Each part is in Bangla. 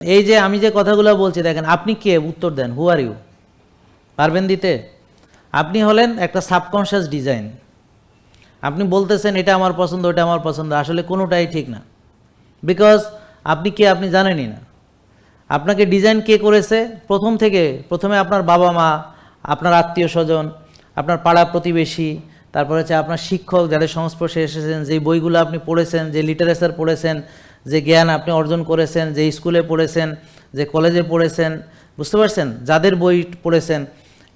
এই যে আমি যে কথাগুলো বলছি, দেখেন, আপনি কে? উত্তর দেন হু আর ইউ পারবেন দিতে? আপনি হলেন একটা সাবকনশিয়াস ডিজাইন আপনি বলতেছেন, এটা আমার পছন্দ, ওটা আমার পছন্দ। আসলে কোনোটাই ঠিক না। বিকজ আপনি কে, আপনি জানেনই না। আপনাকে ডিজাইন কে করেছে? প্রথম থেকে, প্রথমে আপনার বাবা মা আপনার আত্মীয় স্বজন আপনার পাড়া প্রতিবেশী তারপর হচ্ছে আপনার শিক্ষক যাদের সংস্পর্শে এসেছেন যে বইগুলো আপনি পড়েছেন, যে লিটারেচার পড়েছেন, যে জ্ঞান আপনি অর্জন করেছেন, যে স্কুলে পড়েছেন, যে কলেজে পড়েছেন, বুঝতে পারছেন? যাদের বই পড়েছেন,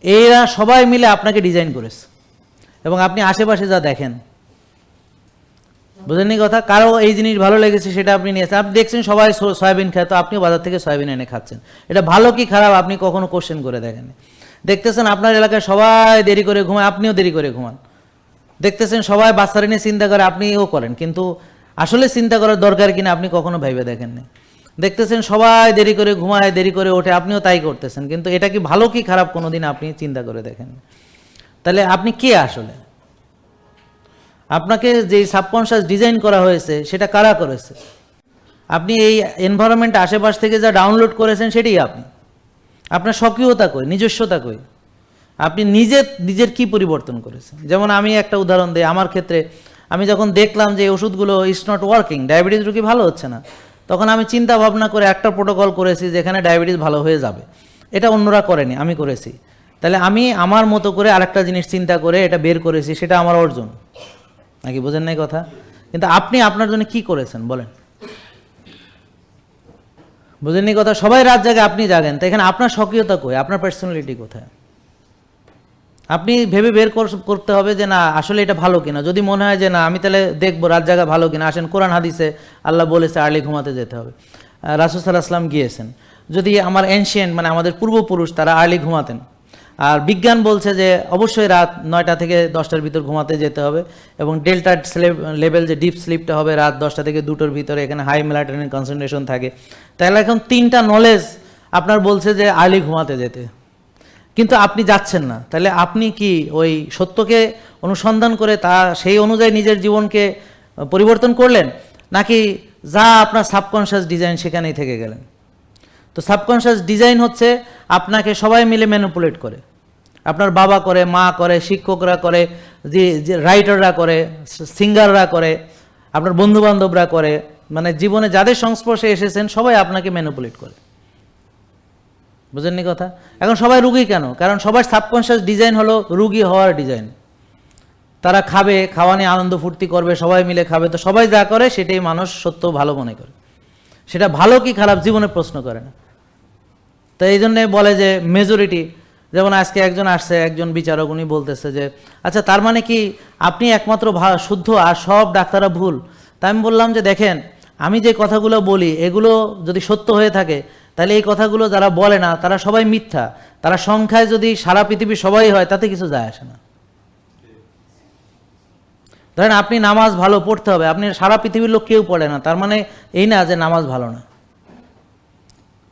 এরা সবাই মিলে আপনাকে ডিজাইন করেছে। এবং আপনি আশেপাশে যা দেখেন। বুঝেননি কথা? কারও এই জিনিস ভালো লেগেছে সেটা আপনি নিয়েছেন আপনি দেখছেন সবাই সয়াবিন খায়, তো আপনিও বাজার থেকে সয়াবিন এনে খাচ্ছেন। এটা ভালো কি খারাপ আপনি কখনো কোশ্চেন করে দেখেন দেখতেছেন আপনার এলাকায় সবাই দেরি করে ঘুমায়, আপনিও দেরি করে ঘুমান। দেখতেছেন সবাই বাচ্চারা নিয়ে চিন্তা করে আপনিও করেন। কিন্তু আসলে চিন্তা করার দরকার কিনা আপনি কখনো ভাইবে দেখেননি। দেখতেছেন সবাই দেরি করে ঘুমায়, দেরি করে ওঠে, আপনিও তাই করতেছেন। কিন্তু এটা কি ভালো কি খারাপ কোনোদিন আপনি চিন্তা করে দেখেন তাহলে আপনি কে আসলে? আপনাকে যে সাবকনশিয়াস ডিজাইন করা হয়েছে, সেটা কারা করেছে? আপনি এই এনভায়রনমেন্ট আশেপাশ থেকে যা ডাউনলোড করেছেন, সেটাই আপনি। আপনার স্বকীয়তা কই? নিজস্বতা কই? আপনি নিজে, নিজের কি পরিবর্তন করেছেন? যেমন আমি একটা উদাহরণ দিই, আমার ক্ষেত্রে আমি যখন দেখলাম যে ওষুধগুলো ইজ নট ওয়ার্কিং ডায়াবেটিস রোগী ভালো হচ্ছে না, তখন আমি চিন্তা ভাবনা করে একটা প্রোটোকল করেছি যেখানে ডায়াবেটিস ভালো হয়ে যাবে। এটা অন্যরা করেনি, আমি করেছি। তাহলে আমি আমার মতো করে আরেকটা জিনিস চিন্তা করে এটা বের করেছি, সেটা আমার অর্জন। নাকি বোঝেন নাই কথা? কিন্তু আপনি আপনার জন্য কি করেছেন, বলেন। বুঝেননি কথা? সবাই রাত জাগে, আপনি জাগেন। তো এখানে আপনার স্বকীয়তা কই? আপনার পার্সোনালিটি কোথায়? আপনি ভেবে বের কর- করতে হবে যে না, আসলে এটা ভালো কিনা। যদি মনে হয় যে না, আমি তাহলে দেখব রাত জাগা ভালো কিনা। আসেন, কোরআন, হাদিসে আল্লাহ বলেছে, আর্লি ঘুমাতে যেতে হবে। রাসুল সাল্লাহ আসলাম গিয়েছেন। যদি আমার এনশিয়েন্ট মানে আমাদের পূর্বপুরুষ, তারা আর্লি ঘুমাতেন। আর বিজ্ঞান বলছে যে, অবশ্যই রাত নয়টা থেকে দশটার ভিতর ঘুমাতে যেতে হবে এবং ডেল্টা লেভেল যে ডিপ স্লিপটা হবে, রাত দশটা থেকে দুটোর ভিতরে এখানে হাই মেলাটোনিন কনসেন্ট্রেশন থাকে। তাহলে এখন তিনটা নলেজ আপনার বলছে যে আর্লি ঘুমাতে যেতে। কিন্তু আপনি যাচ্ছেন না। তাহলে আপনি কি ওই সত্যকে অনুসন্ধান করে তা সেই অনুযায়ী নিজের জীবনকে পরিবর্তন করলেন? নাকি যা আপনার সাবকনশিয়াস ডিজাইন সেখানেই থেকে গেলেন? তো সাবকনশিয়াস ডিজাইন হচ্ছে আপনাকে সবাই মিলে ম্যানুপুলেট করে। আপনার বাবা করে, মা করে, শিক্ষকরা করে, যে রাইটাররা করে সিঙ্গাররা করে, আপনার বন্ধুবান্ধবরা করে মানে জীবনে যাদের সংস্পর্শে এসেছেন সবাই আপনাকে ম্যানুপুলেট করে। বুঝেননি কথা? এখন সবাই রুগী কেন? কারণ সবার সাবকনশিয়াস ডিজাইন হলো রুগী হওয়ার ডিজাইন তারা খাবে, খাওয়া নিয়ে আনন্দ ফুর্তি করবে, সবাই মিলে খাবে। তো সবাই যা করে সেটাই মানুষ সত্য ভালো মনে করে। সেটা ভালো কি খারাপ জীবনে প্রশ্ন করে না। তো এই জন্যে বলে যে মেজরিটি যেমন আজকে একজন আসছে, একজন বিচারক, উনি বলতেছে যে আচ্ছা তার মানে কি আপনি একমাত্র শুদ্ধ আর সব ডাক্তাররা ভুল? তাই আমি বললাম যে, দেখেন, আমি যে কথাগুলো বলি, এগুলো যদি সত্য হয়ে থাকে তাহলে এই কথাগুলো যারা বলে না, তারা সবাই মিথ্যা। তারা সংখ্যায় যদি সারা পৃথিবী সবাই হয়, তাতে কিছু যায় আসে না। ধরেন আপনি নামাজ ভালো পড়তে হবে, আপনি সারা পৃথিবীর লোক কেউ পড়ে না, তার মানে এই না যে নামাজ ভালো না।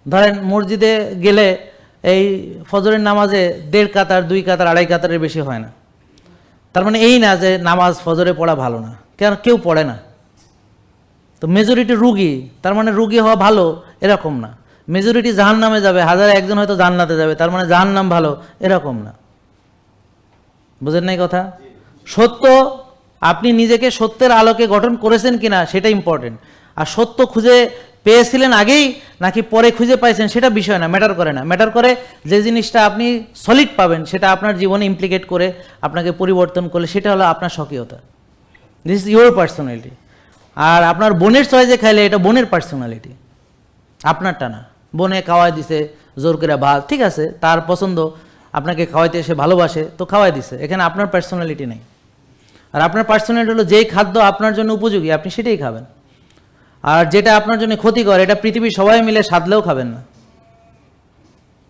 ধরেন মসজিদে গেলে এই ফজরের নামাজে দেড় কাতার, দুই কাতার, আড়াই কাতারের বেশি হয় না। তার মানে এই না যে নামাজ ফজরে পড়া ভালো না, কেন কেউ পড়ে না। তো মেজরিটি রুগী, তার মানে রুগী হওয়া ভালো, এরকম না। মেজরিটি জাহান নামে যাবে, হাজারে একজন হয়তো জান্নাতে যাবে, তার মানে জাহান নাম ভালো, এরকম না। বুঝেন নাই কথা? সত্য, আপনি নিজেকে সত্যের আলোকে গঠন করেছেন কিনা, সেটা ইম্পর্টেন্ট আর সত্য খুঁজে পেয়েছিলেন আগেই, নাকি পরে খুঁজে পাইছেন, সেটা বিষয় না ম্যাটার করে না। ম্যাটার করে যে জিনিসটা আপনি সলিড পাবেন, সেটা আপনার জীবনে ইমপ্লিকেট করে আপনাকে পরিবর্তন করলে, সেটা হলো আপনার স্বকীয়তা। দিস ইজ ইউর পার্সোনালিটি আর আপনার বোনের চয়েসে খাইলে এটা বোনের পার্সোনালিটি আপনারটা না। বনে খাওয়াই দিছে, জোর করে ভাত, ঠিক আছে, তার পছন্দ, আপনাকে খাওয়াইতে এসে ভালোবাসে, তো খাওয়াই দিছে। এখানে আপনার পার্সোনালিটি নেই। আর আপনার পার্সোনালিটি হলো যেই খাদ্য আপনার জন্য উপযোগী, আপনি সেটাই খাবেন। আর যেটা আপনার জন্য ক্ষতিকর, এটা পৃথিবীর সবাই মিলে সাধলেও খাবেন না।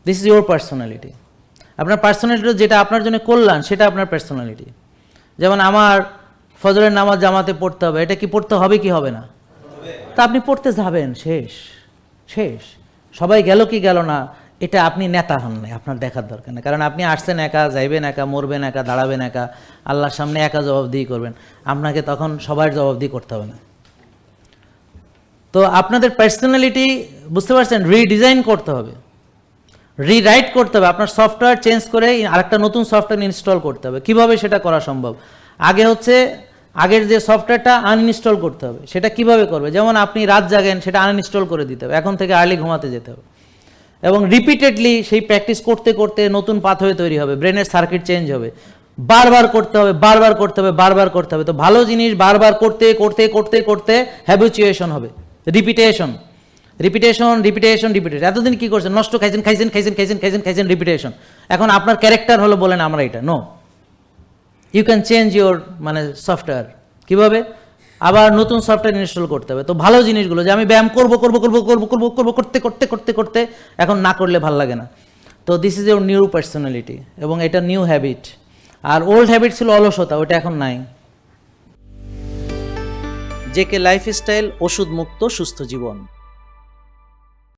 দিস ইজ ইউর পার্সোনালিটি আপনার পার্সোনালিটি যেটা আপনার জন্য কল্যাণ, সেটা আপনার পার্সোনালিটি যেমন আমার ফজরের নামাজ জামাতে পড়তে হবে, এটা কি পড়তে হবে কি হবে না? তা আপনি পড়তে যাবেন, শেষ শেষ। সবাই গেল কি গেল না, এটা আপনি নেতা হন নাই, আপনার দেখার দরকার নেই। কারণ আপনি আসছেন একা, যাইবেন একা, মরবেন একা, দাঁড়াবেন একা, আল্লাহর সামনে একা জবাবদিহি করবেন। আপনাকে তখন সবার জবাবদিহি করতে হবে না। তো আপনাদের পার্সোনালিটি বুঝতে পারছেন? রিডিজাইন করতে হবে। রিরাইট করতে হবে। আপনার সফটওয়্যার চেঞ্জ করে আরেকটা নতুন সফটওয়্যার ইনস্টল করতে হবে। কীভাবে সেটা করা সম্ভব? আগে হচ্ছে আগের যে সফটওয়্যারটা আনইনস্টল করতে হবে, সেটা কীভাবে করবে? যেমন আপনি রাত জাগেন, সেটা আনইনস্টল করে দিতে হবে, এখন থেকে আর্লি ঘুমাতে যেতে হবে। এবং রিপিটেডলি সেই প্র্যাকটিস করতে করতে নতুন পাথওয়ে তৈরি হবে ব্রেনের সার্কিট চেঞ্জ হবে। বারবার করতে হবে, বারবার করতে হবে, বারবার করতে হবে। তো ভালো জিনিস বারবার করতে করতে করতে করতে হ্যাবিচুয়েশন হবে। রিপিটেশন রিপিটেশন রিপিটেশন রিপিটেশন এতদিন কি করছেন? নষ্ট খাইছেন খাইছেন খাইছেন খাইছেন খাইছেন খাইছেন রিপিটেশন এখন আপনার ক্যারেক্টার হলো বলেন আমরা এটা no you can change your মানে সফটওয়্যার কীভাবে? আবার নতুন সফটওয়্যার ইনস্টল করতে হবে। তো ভালো জিনিসগুলো, যে আমি ব্যায়াম করব করব করব করব করব করব, করতে করতে করতে করতে এখন না করলে ভালো লাগে না। তো this is your new personality এবং এটা নিউ হ্যাবিট আর ওল্ড হ্যাবিট ছিল অলসতা ওটা এখন নাই। জেকে লাইফস্টাইল ওষুধ মুক্ত সুস্থ জীবন।